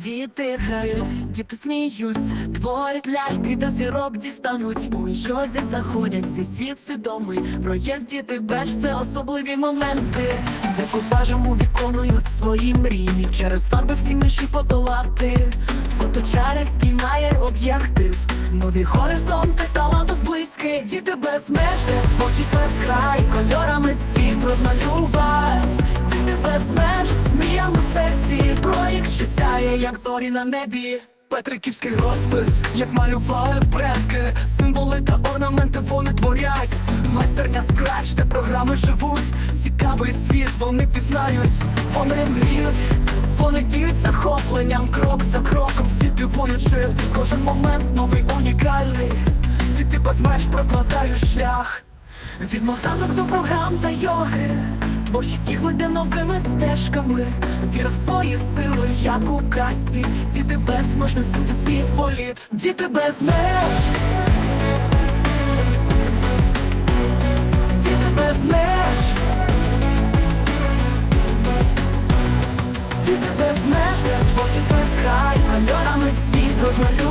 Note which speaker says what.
Speaker 1: Діти грають, діти сміються, творять ляльки до зірок дістануть. У йозі знаходять свій світ свідомий. Проєкт діти беч це особливі моменти, де купажем виконують свої мрії. Через фарби всі миші подолати. Фоточари спіймає об'єктив. Нові горизонти, таланту зблизьки, діти без меж, творчість без край, кольорами світ розмалювать. Діти без меж, зміями в серці, що сяє, як зорі на небі. Петриківський розпис, як малювали предки, символи та орнаменти вони творять. Майстерня скрач, де програми живуть. Цікавий світ вони пізнають, вони мріють, вони діють захопленням, крок за кроком, всі дивуючи, кожен момент новий унікальний. Діти без меж прокладають шлях. Від мотанок до програм та йоги Творчість їх веде новими стежками, віра в свої сили, як у касті, діти без можності світ політ, діти без меж, діти без меж, діти без меж, творчість без край, кольорами світ розмалює.